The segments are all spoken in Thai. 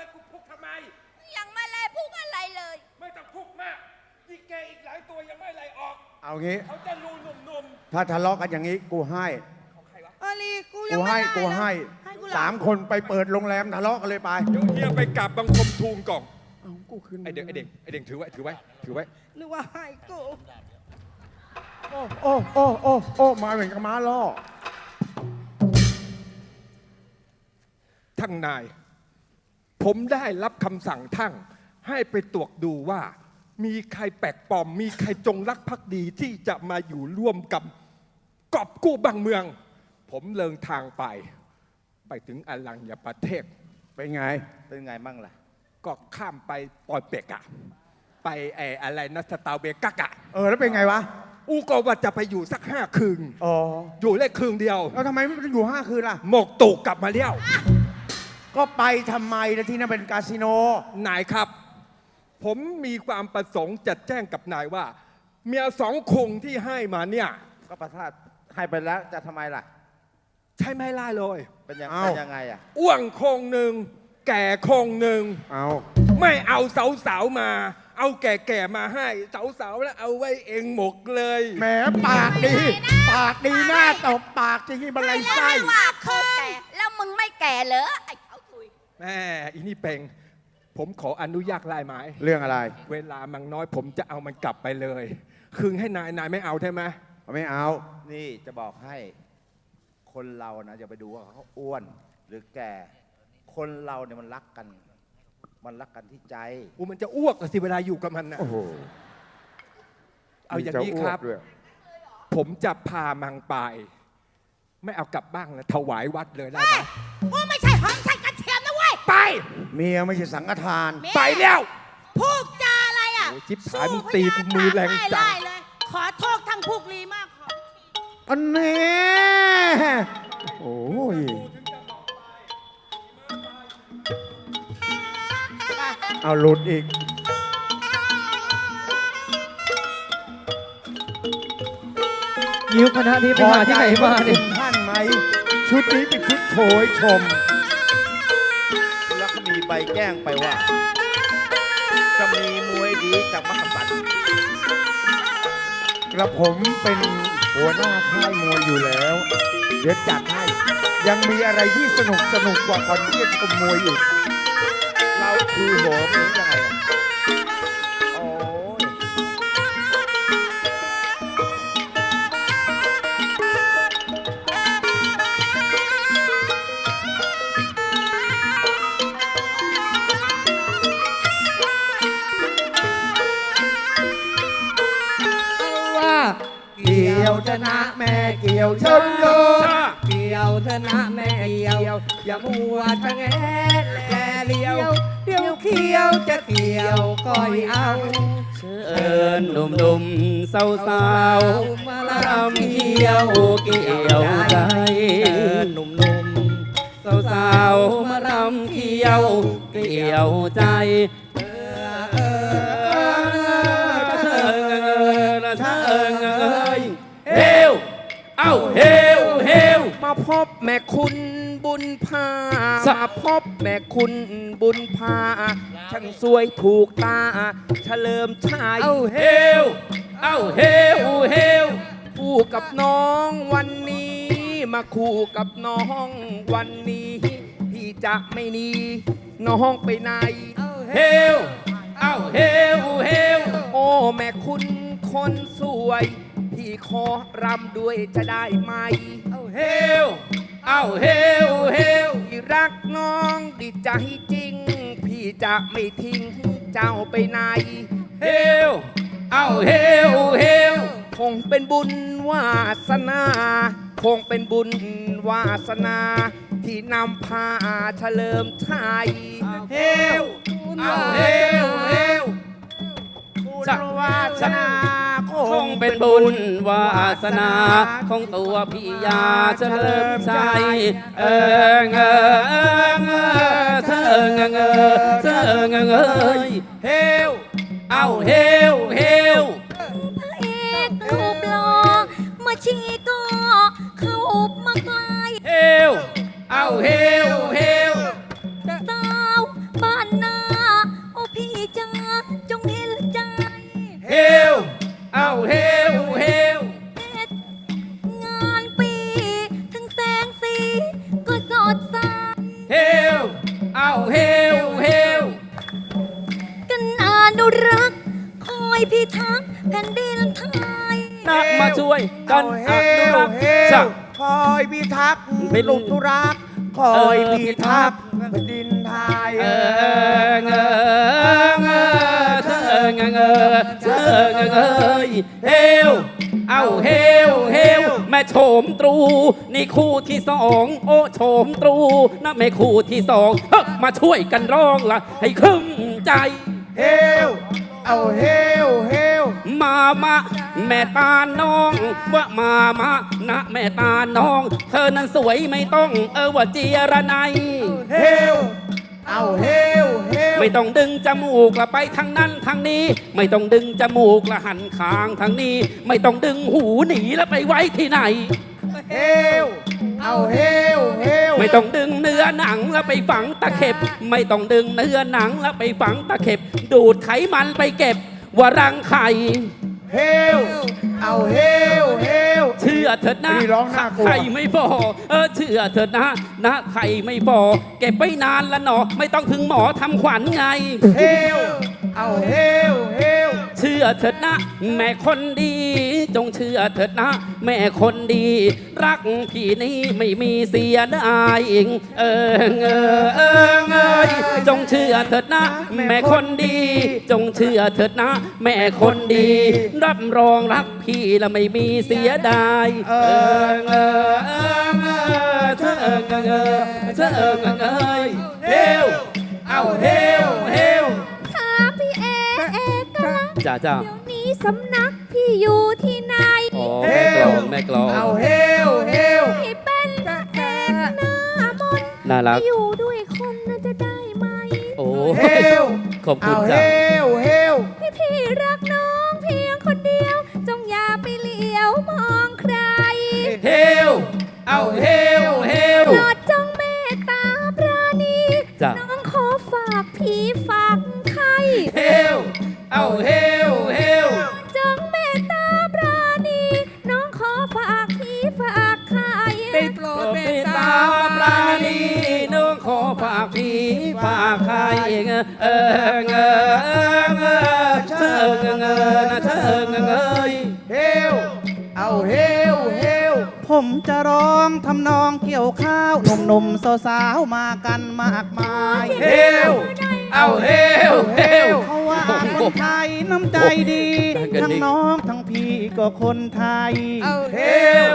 เลยกูพุกทำไม ยังไม่ไล่พูดอะไรเลย ไม่ต้องพุกมากนี่แกอีกหลายตัวยังไม่ไล่ออก เอางี้ เขาจะรูหนุ่มถ้าทะเลาะกันอย่างนี้กูให้ๆของใครวะอาลีกูยักูงไม่ให้ได้กูให้ให้กูเหรอสามคนไปเปิดโรงแรมทะเลาะกันเลยไปเดี๋ยวเฮียไปกราบบังคมทูลก่อนเอากูขึ้นไอเด็กไอเด็กไอเด็กถือไว้ถือไว้ถือไว้ นึกว่าให้กูโอ้โอ้โอ้โอ้โอ้มาเหมือนกับม้าล่อทั้งนาย ผมได้รับคำสั่งทั้งให้ไปตรวจดูว่า มีใครแปลกปลอม มีใครจงรักภักดีที่จะมาอยู่ร่วมกับกอบกู้บางเมือง ผมเลิงทางไป ไปถึงอลัญญประเทศ เป็นไง เป็นไงบ้างล่ะ ก็ข้ามไปปอยเปกอะไปไออะไรนะสตาเวกักอะเออ แล้วเป็นไงวะ อูก็ว่าจะไปอยู่สักห้าคืน อ๋อ อยู่ได้คืนเดียว แล้วทำไมไม่ไปอยู่ห้าคืนล่ะ หมกตูกกลับมาเลี้ยว ก็ไปทำไมนะที่นั่นเป็นคาสิโน นายครับ ผมมีความประสงค์จะแจ้งกับนายว่า เมียสองคงที่ให้มาเนี่ย ก็ประทาดให้ไปแล้วจะทำไมล่ะ ใช่ไม่ไล่เลย เป็นยังเอ้า เป็นยังไงอะ อ้วงคงหนึ่งแก่คงหนึ่งเอาไม่เอาสาวๆมา เอาแก่ๆมาให้สาวๆแล้วเอาไว้เองหมกเลย แหมปากดี ปากดีหน้าตบปากจริงๆบันไลแล้วไส้ ไม่ว่าเขาแก่แล้วมึงไม่แก่เหรอไอ้เขาถุย แม่อีนี่เป็งผมขออนุญาตไล่ไม้เรื่องอะไรเวลามันน้อยผมจะเอามันกลับไปเลย คืนให้นายนายไม่เอาใช่ไหมไม่เอา นี่จะบอกให้คนเรานะอย่าไปดูว่าเขาอ้วนหรือแก่ คนเราเนี่ยมันรักกัน มันรักกันที่ใจ อูมันจะอ้วกอะสิเวลาอยู่กับมันนะโอ้โหเอาอย่างนี้ครับ มีจะอ้วกด้วยผมจะพามังไป ไม่เอากลับบ้านนะถวายวัดเลยได้ไหม เว้ยไปเมียไม่ใช่สังฆทานแม่ไปแล้ว พูดจาอะไรอะโอ้ยจิ๊บหายมึงตีกูมือแรงจังได้เลย ขอโทษทั้งพวกลีมากขออันนี้โอ้ยเอาหลุดอีก ยิ้วคณะนี้ไปหาที่ไหนมาเนี่ยท่านไหม ชุดนี้เป็นชุดโชยชม แล้วก็มีใบแจ้งไปว่า จะมีมวยดีจากมักกะสันกระผมเป็นหัวหน้าค่ายมวยอยู่แล้ว เดี๋ยวจัดให้ ยังมีอะไรที่สนุกสนุกกว่าก่อนที่จะชมมวยอีก เราคือโหมหรือยังไง เกี่ยวชนโยเกี่ยวเธอนะแม่เกี่ยว อย่ามัวชะแงแลเลี้ยวเดี๋ยวเขียวจะเกี่ยวก้อยเอาเชิญหนุ่มหนุ่มๆสาวสาวๆมาลำเกี่ยวเกี่ยวใจหนุ่มหนุ่มสาวสาวๆมาลำเกี่ยวเกี่ยวใจ เอ้าเฮวเฮวมาพบแม่คุณบุญพามาพบแม่คุณบุญพาช่างสวยถูกตาเฉลิมชายเอ้าเฮวเอ้าเฮวเฮวคู่กับน้องวันนี้ มาคู่กับน้องวันนี้ พี่จะไม่หนีน้องไปไหน เฮวเอ้าเฮวเฮวโอ้แม่คุณคนสวย พี่ขอรำด้วยจะได้ไหม เอาเฮวเอาเฮวเฮวพี่รักน้องดีใจจริง พี่จะไม่ทิ้งเจ้าไปไหน เฮวเอาเฮวเฮวคงเป็นบุญวาสนา คงเป็นบุญวาสนา ที่นำพาเฉลิมชัย เฮวเอาเฮวเฮว บุญวาสนาคงเป็นบุญวาสนาของตัวพี่ยาเฉลิมชัยเออเงอเออเงอเองอเงอเองอเงอเฮวเอาเฮว อเฮลเอาเฮลเฮลแม่โฉมตรู นี่คู่ที่สองโอ้โฉมตรูนะแม่คู่ที่สองเฮ้อมาช่วยกันร้องละให้ครึ่งใจ เฮลเอาเฮลเฮลมามาแม่ตาน้อง ว่ามามานะแม่ตาน้อง เธอนั้นสวยไม่ต้อง เออว่าเจียระไนยเฮลเอาเฮลเฮล ไม่ต้องดึงจมูกละไปทางนั้นทางนี้ ไม่ต้องดึงจมูกละหันคางทางนี้ ไม่ต้องดึงหูหนีแล้วไปไว้ที่ไหน เฮลเอาเฮลเฮลไม่ต้องดึงเนื้อหนังแล้วไปฝังตะเข็บ ไม่ต้องดึงเนื้อหนังแล้วไปฝังตะเข็บ ดูดไขมันไปเก็บว่ารังไข่ เฮลเอาเฮลเฮลเชื่อเถิดนะนี่ร้องน่ากลัวไข่ไม่พอเออเชื่อเถิดนะนะไข่ไม่พอเก็บไว้นานละหนอ ไม่ต้องถึงหมอทำขวัญไง เฮลเอาเฮลเฮล เชื่อเถิดนะ แม่คนดี จงเชื่อเถิดนะ แม่คนดี รักพี่นี้ไม่มีเสียดายเออเออเออเอยจงเชื่อเถิดนะ แม่คนดี จงเชื่อเถิดนะ แม่คนดี รับรองรักพี่และไม่มีเสียดายเออเออเออเออเธอเออเออเออเธอเออเออเอยเฮลเอาเฮลเฮล จ้าจ้าเดี๋ยวนี้สำนักพี่อยู่ที่ไหนอ๋อแม่กลองแม่กลองเอาเฮลเฮลพี่เป็นพระเอกหน้ามนต์น่ารักไม่อยู่ด้วยคนน่าจะได้ไหม โอ้เฮลขอบคุเอาณเฮจ้ะลเฮล ผมจะร้องทำนองเกี่ยวข้าวหนุ่มๆสาวๆมากันมากมายเฮลเอาเฮลเฮลเขาว่าคนไทยน้ำใจดี ทั้งน้องทั้งพี่ก็คนไทยเฮเฮ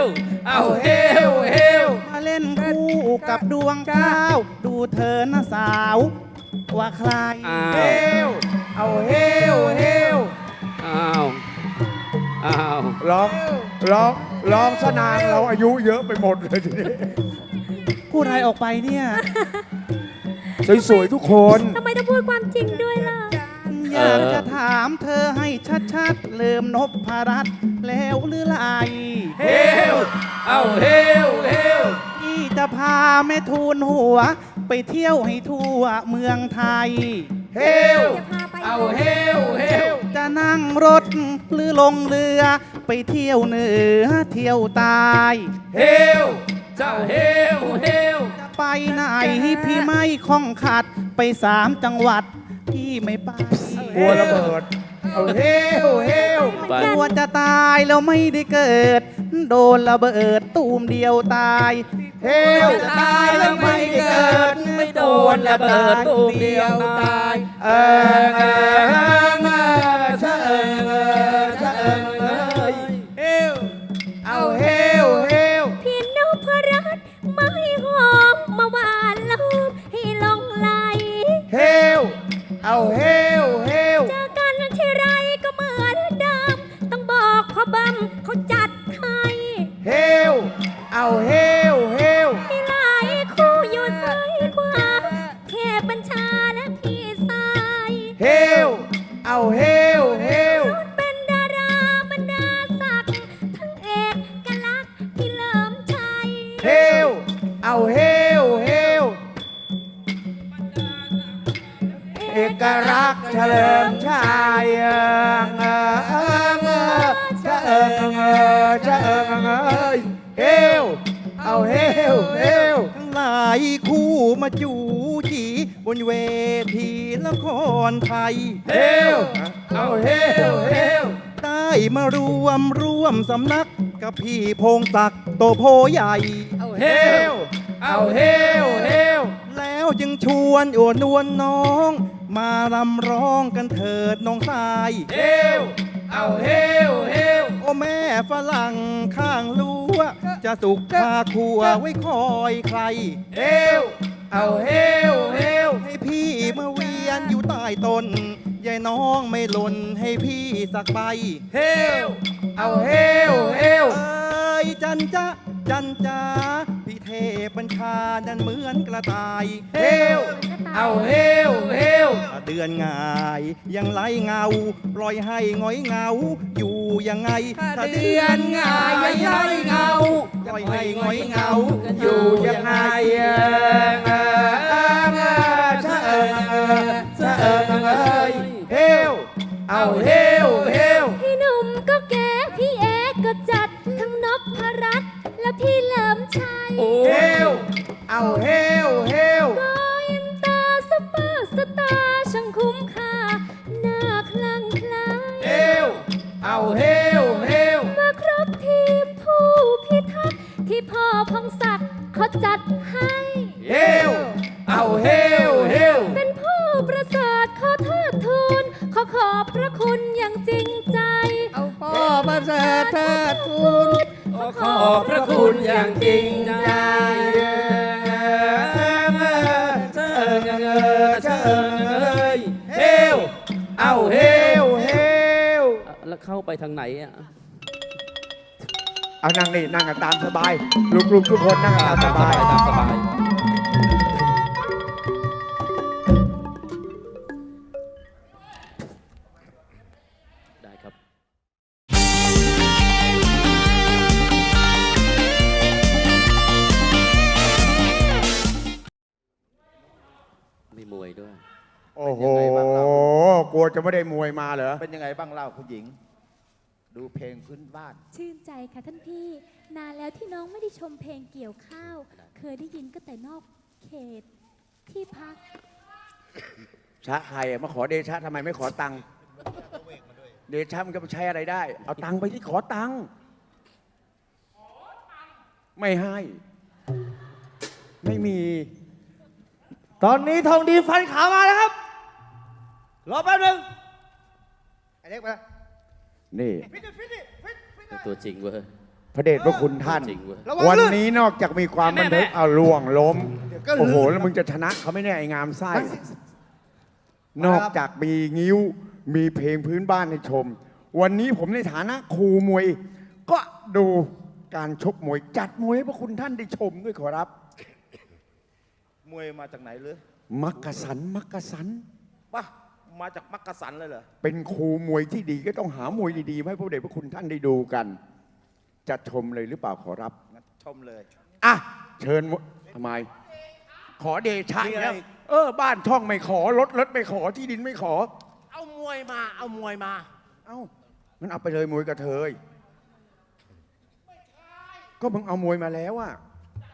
ลลเอาเฮลเฮลมาเล่นคู่กับดวงข้าว ดูเธอนะสาว ว่าใครอ้าเฮวลเอาเฮลเฮลอ้าว อ้าวร้องร้องร้องสนานเราอายุเยอะไปหมดเลยทีนี้พูดอะไรออกไปเนี่ย สวยๆทุกคน ทำไมต้องพูดความจริงด้วยล่ะ อยากจะถามเธอให้ชัดๆเริ่มนบพรัตน์แล้วหรือไรเฮลเอาเฮลเฮลที่จะพาแม่ทูลหัว ไปเที่ยวให้ทั่วเมืองไทย เฮลจะพาไปเอาเฮลเฮล จะนั่งรถ หรือลงเรือ ไปเที่ยวเหนือเที่ยวใตาย เฮลเจ้าเฮลเฮลจะไปไหนพี่ไม่คล่องขัดไปสามจังหวัดพี่ไม่ไปกลัวระเบิดเอาเฮลเฮลไป กลัวจะตายแล้วไม่ได้เกิด โดนระเบิดตูมเดียวตาย เฮลจะตายแล้วไม่เกิด ไม่โดนระเบิดตูมเดียวตาย เออเออเออเชะเอ เอาเฮลเฮ รไทย เฮวเอาเฮวเฮวได้มารวมร่วมสำนักกับพี่พงศักดิ์โตโพใหญ่เฮวเอาเฮวเฮวแล้วจึงชวนอวนวลน้อง มารำร้องกันเถิดน้องสายเฮวเอาเฮวเฮวโอ้แม่ฝรั่งข้างรั้วจะสุกพาครัวไว้คอยใคร เฮวเอาเฮวเฮวให้พี่มาเวี ยนอยู่ใต้ต้นยายน้องไม่หล่นให้พี่สักใบ เฮวเอาเฮวเฮวเอ้ยจันจ้าจันจ้าพี่เทพบัญชาดันเหมือนกระต่ายเฮวเอาเฮวเฮวถ้าเดือนง่ายยังไล่เงา ปล่อยให้หงอยเหงา อยู่ยังไงถ้าเดือนง่ายยังไงเงาปล่อยให้หงอยเหงา อยู่ยังไงเอิงเอิงเอิงชะเอิงเอิงเอิงเอยเฮวเอาเฮวเฮวพี่หนุ่มก็แก่พี่เอกก็จัดทั้งนพพรัตน์และพี่เหลิมชัยเฮวเอาเฮวเฮวโกอินตอร์ซุปเปอร์สตาร์ช่างคุ้มค่าหน้าคลั่งไคล้ายเฮวเอาเฮวเฮวมาครบทีมผู้พิทักษ์ที่พ่อพงศักดิ์เขาจัด พ่อมาเทิดทูลขอพระคุณอย่างจริงใจเฮวเอาเฮวเฮวแล้วเข้าไปทางไหนอะเอานั่งนี่นั่งกันตามสบาย ลูกๆทุกคนนั่งกันตามสบายตามสบาย จะไม่ได้มวยมาเหรอ เป็นยังไงบ้างเล่าคุณหญิง ดูเพลงพื้นบ้าน ชื่นใจค่ะท่านพี่ นานแล้วที่น้องไม่ได้ชมเพลงเกี่ยวข้าว เคยได้ยินก็แต่นอกเขตที่พักชะใครอะมาขอเดชะทำไมไม่ขอตังค์เดชะมันก็ไปใช้อะไรได้ เอาตังค์ไปที่ขอตังค์ไม่ให้ ไม่มี ตอนนี้ทองดีฟันขามาแล้วครับ รอแป๊บนึงไอ้เล็กมานี่เป็นตัวจริงเว้ยพระเดชพระคุณท่าน จริงเว้ยระวังวันลื่น นี้นอกจากมีความบันเทิงเอาล่วงล้ม เดี๋ยวก็ลื่นโอ้โห แล้วมึงจะชนะเขาไม่แน่ไอ้งามไส้ นอกจากมีงิ้ว มีเพลงพื้นบ้านให้ชม วันนี้ผมในฐานะครูมวย ก็ดูการชกมวยจัดมวยให้พระคุณท่านได้ชมด้วยขอรับ มวยมาจากไหนหรือมักกะสันมักกะสันปะ มาจากมักกะสันเลยเหรอ เป็นครูมวยที่ดีก็ต้องหามวยดีๆมาให้พระเดชพระคุณท่านได้ดูกัน จะชมเลยหรือเปล่าขอรับงั้นชมเลย อะ เชิญมวยทำไม ขอเดชะมีอะไรแล้วเออ บ้านช่องไม่ขอรถรถไม่ขอที่ดินไม่ขอ เอามวยมา เอามวยมา เอ้า มันเอาไปเลยมวยกระเทย ก็มึงเอามวยมาแล้วอะ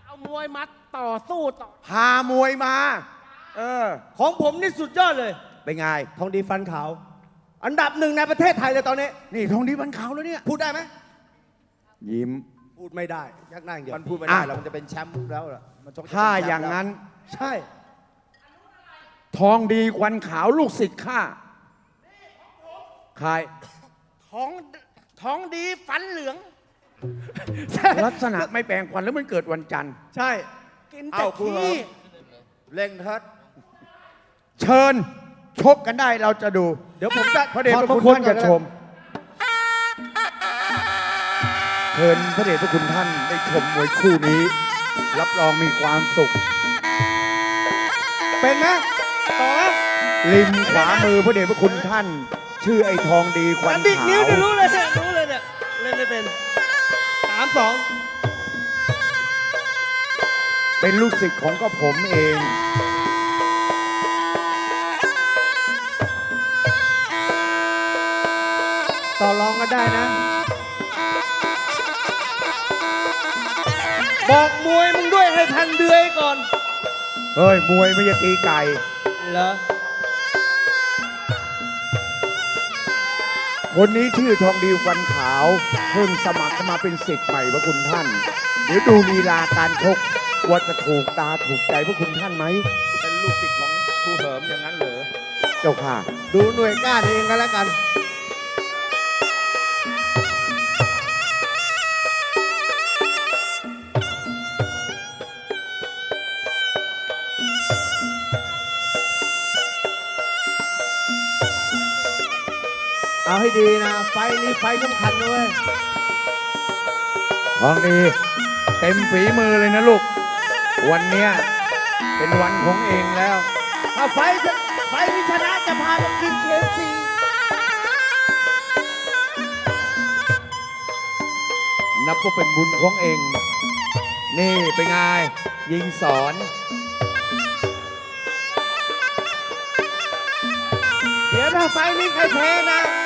เอามวยมาต่อสู้ต่อ พามวยมา เออ ของผมนี่สุดยอดเลย เป็นไงทองดีฟันขาว อันดับหนึ่งในประเทศไทยเลยตอนนี้ นี่ทองดีบันขาวแล้วเนี่ย พูดได้ไหมยิ้มพูดไม่ได้ยักหน้าอย่างเดียวมันพูดไม่ได้อะแล้วมันจะเป็นแชมป์แล้วล่ะมันชกจะเป็นถ้าแชมป์อย่างนั้น ใช่ ทองดีควันขาวลูกศิษย์ข้าใครท้องท้องดีฟันเหลืองลักษณะไม่แปลงควันแล้วมันเกิดวันจันทร์ ใช่ กินแต่ขี้เล่งเทิดเชิญ ชกกันได้เราจะดู เดี๋ยวผมจะพระเดชพระคุณถอดมงท่านก่อจะนชมเชิญพระเดชพระคุณท่านได้ชมมวยคู่นี้ รับรองมีความสุข เป็นไหมต่อไหมริมขวามือพระเดชพระคุณท่าน ชื่อไอ้ทองดีควันอันดิขานิ้ววเนี่ยรู้เลยเนี่ยรู้เลยเนี่ยเล่นได้เป็นสามสองเป็นลูกศิษย์ของก็ผมเอง ต่อรองกันได้นะ บอกมวยมึงด้วยให้ทันเดือยก่อน เฮ้ย มวยไม่ใช่ตีไก่ เหรอ คนนี้ชื่อทองดีฟันขาว เพิ่งสมัครเข้ามาเป็นสิทธิ์ใหม่พระคุณท่าน เดี๋ยวดูลีลาการชกว่าจะถูกตาถูกใจพระคุณท่านไหม เป็นลูกศิษย์ของครูเหิมอย่างนั้นเหรอ เจ้าค่ะ ดูหน่วยก้านเองก็แล้วกัน เอาให้ดีนะ ไฟนี้ไฟสำคัญด้วยทองดีเต็มฝีมือเลยนะลูก วันเนี้ยเป็นวันของเองแล้ว ถ้าไฟจะไฟนี้ชนะจะพาไปกินเคฟซีนับว่าเป็นบุญของเอง นี่เป็นไงยิงสอนเดี๋ยวถ้าไฟนี้ใครแพ้นะงานหน้า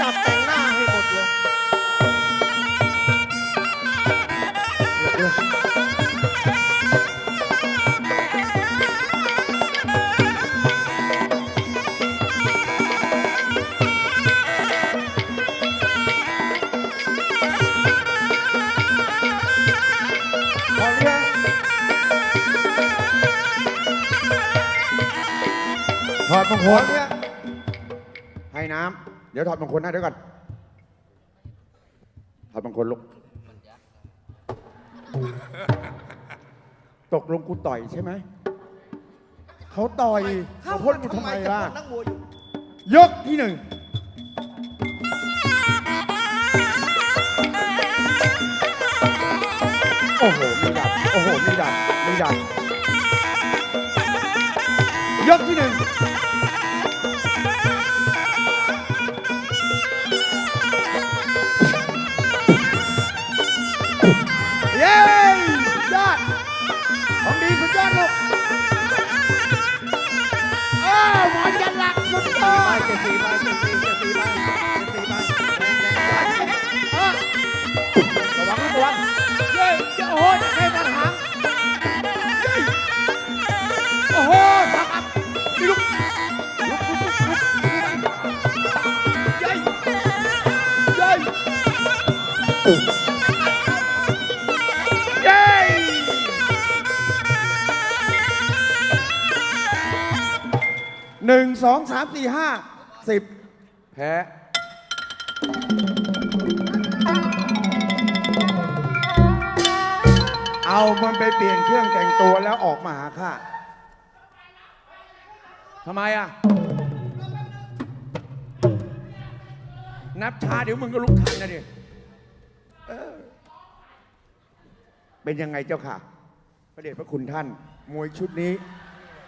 จะจับแต่งหน้าให้หมดเลยขอเรียกถอดมงคขอลเรียกให้น้ำเดี๋ยวถอดมงคลให้เดี๋ยวก่อนถอดมงคลลูกตกลงกูต่อยใช่ไหม เขาต่อยเขาพ่นกูทำไมล่ะ นักมวยอยู่ ยกที่หนึ่งโอ้โหมีดับโอ้โหมีดับมีดับยกที่หนึ่ง อดเจ็ดสี่ไปเจ็ดสี่เจ็ดสี่ไปเจ็ดสี่ไปแรงรงแรงเออระวังระวังเย้โอ้โหใครตัดหางเย้โอ้โหสักอับนี่ลูกเย้เย้เย้หนึ่งสองสามสี่ห้า แพ้เอามันไปเปลี่ยนเครื่องแต่งตัวแล้วออกมาหาข้าทำไมอะ นับช้าเดี๋ยวมึงก็ลุกทันนะดิเออเป็นยังไงเจ้าค่ะ พระเดชพระคุณท่าน มวยชุดนี้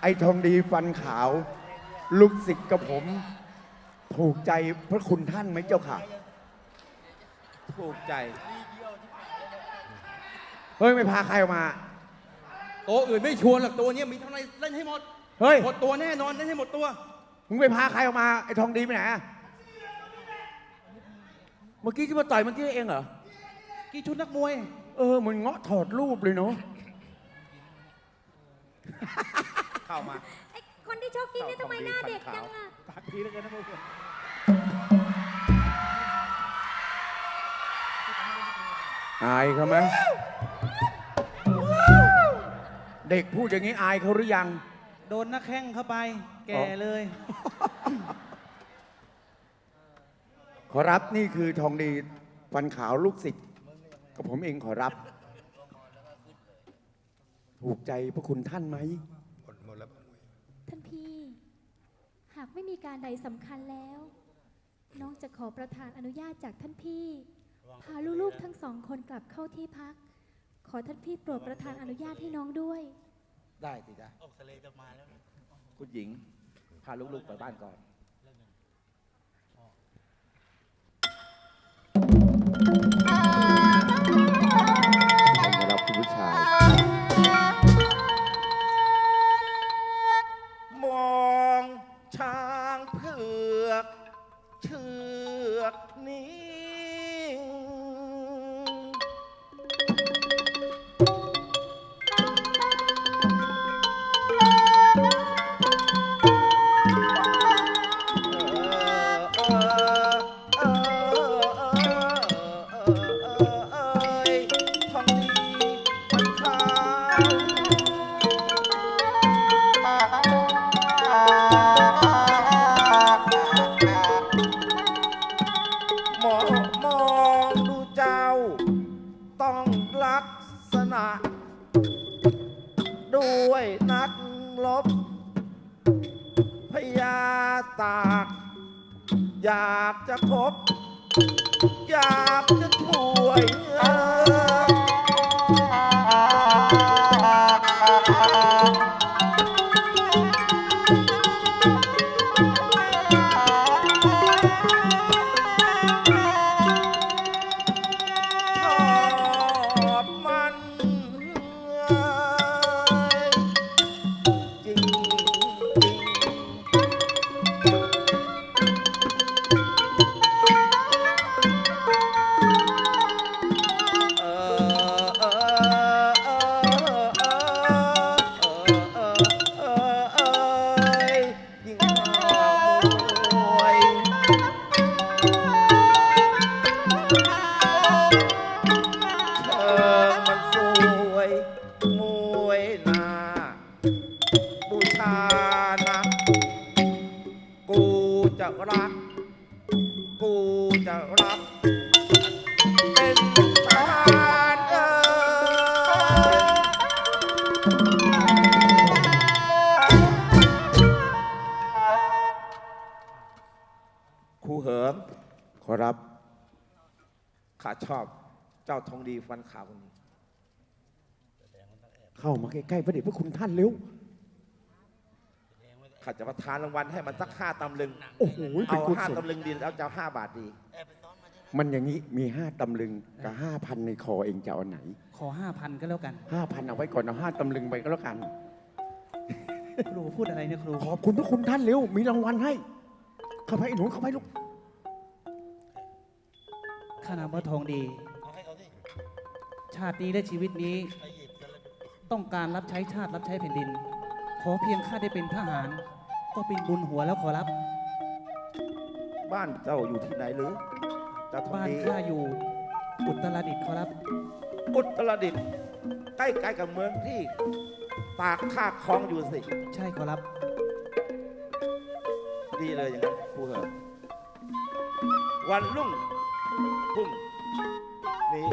ไอ้ทองดีฟันขาวลูกศิษย์กับผม ถูกใจพระคุณท่านไหมเจ้าค่ะ ถูกใจ เฮ้ย ไม่พาใครออกมาตัวอื่นไม่ชวนหรอกตัวเนี้ยมีเท่าไหร่เล่นให้หมดเฮ้ย หมดตัวแน่นอนเล่นให้หมดตัว มึงไปพาใครออกมา ไอ้ทองดีไปไหนอะเมื่อกี้ที่มาต่อยเมื่อกี้เองเหรอ กี่ชุดนักมวย เออ มันเงาะถอดรูปเลยเนาะ เข้ามา ไอ้คนที่ชอบกินเนี่ยทำไมหน้าเด็กจังอะปากทีแล้วกันนะพวกคุณอายเขาไหมเด็กพูดอย่างนี้อายเขาหรือยัง โดนนักแข้งเข้าไป แก่เลย ขอรับนี่คือทองดีฟันขาวลูกศิษย์กับผมเองขอรับ ถูกใจพระคุณท่านไหม ท่านพี่ หากไม่มีการใดสำคัญแล้ว น้องจะขอประทานอนุญาตจากท่านพี่ พาลูกๆทั้งสองคนกลับเข้าที่พัก ขอท่านพี่โปรดประทานอนุญาตให้น้องด้วย ได้สิจ้ะคุณหญิง พาลูกๆไปบ้านก่อน ตาก อยากจะพบอยากจะช่วย จ้าทองดีฟันขาวคนนี้ เข้ามาใกล้ๆพระเดชพระคุณท่านเร็วข้าจะประทานรางวัลให้มันสักห้าตำลึง โอ้โหเป็เอานกุศห้าลตำลึงดีแล้วจะเอาห้าบาทดี มันอย่างนี้มีห้าตำลึงกับห้าพันในคอเองจะเอาไหนขอห้าพันก็แล้วกัน ห้าพันเอาไว้ก่อนเอาห้าตำลึงไปก็แล้วกัน ครูพูดอะไรเนี่ยครู ขอบคุณพระคุณท่านเร็ว มีรางวัลให้ เข้าไปไอ้หนูเข้าไปลูก ข้านามว่าทองดี ชาตินี้และชีวิตนี้ ต้องการรับใช้ชาติรับใช้แผ่นดิน ขอเพียงข้าได้เป็นทหาร ก็เป็นบุญหัวแล้วขอรับ บ้านเจ้าอยู่ที่ไหนหรือเจ้าทองบ้านดีข้าอยู่อุตรดิตถ์ขอรับ อุตรดิตถ์ใกล้ๆกับเมืองที่ตากข้าคลองอยู่สิ ใช่ขอรับ ดีเลยอย่างนั้นครูเหรอวันรุ่งพรุ่งนี้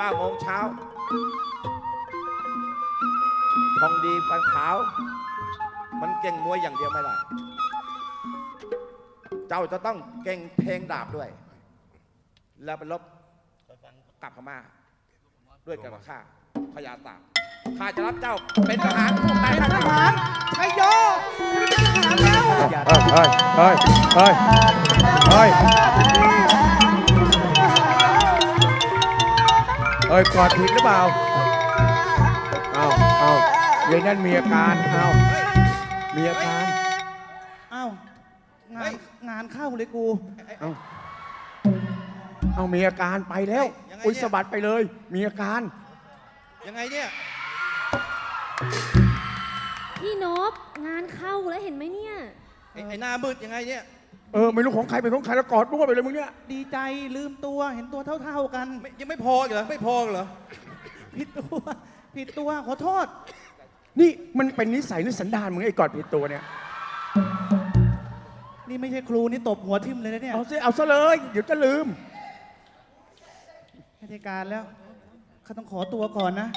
9โมงเช้าทองดีฟันขาว มันเก่งมวยอย่างเดียวไม่ได้ เจ้าจะต้องเก่งเพลงดาบด้วย แล้วไปลบกลับพม่าด้วยกันกับข้าพญาตากข้าจะรับเจ้าเป็นทหารผู้ใต้ข้าทหารชัยโยเป็นทหารแล้วเฮ้ยเฮ้ยเฮ้ยเฮ้ย เฮ้ยกอดผิดหรือเปล่า เอาเอาเดี๋ยวนั้นมีอาการ เอามีอาการ อ้าว งานงานเข้าเลยกู เอาเอามีอาการไปแล้วยังไงเนี่ย อุ้ยสะบัดไปเลย มีอาการ ยังไงเนี่ย พี่นบงานเข้าแล้วเห็นไหมเนี่ย ไอ้ไอ้หน้ามืดยังไงเนี่ย เออไม่รู้ของใครเป็นของใครแล้วกอดมั่วไปเลยมึงเนี่ยดีใจลืมตัวเห็นตัวเท่าๆกัน ไม่ยังไม่พออีกเหรอไม่พออีกเหรอผิดตัวผิดตัวขอโทษ นี่มันเป็นนิสัยหรือสันดานมึงไอ้กอดผิดตัวเนี่ยนี่ไม่ใช่ครูนี่ตบหัวทิ่มเลยนะเนี่ยเอาซิเอาซะเลย เดี๋ยวจะลืมไม่ได้การแล้วเขาต้องขอตัวก่อนนะ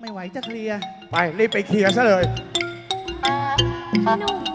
ไม่ไหวจะเคลียร์ ไปรีบไปเคลียร์ซะเลย พี่หนุ่ม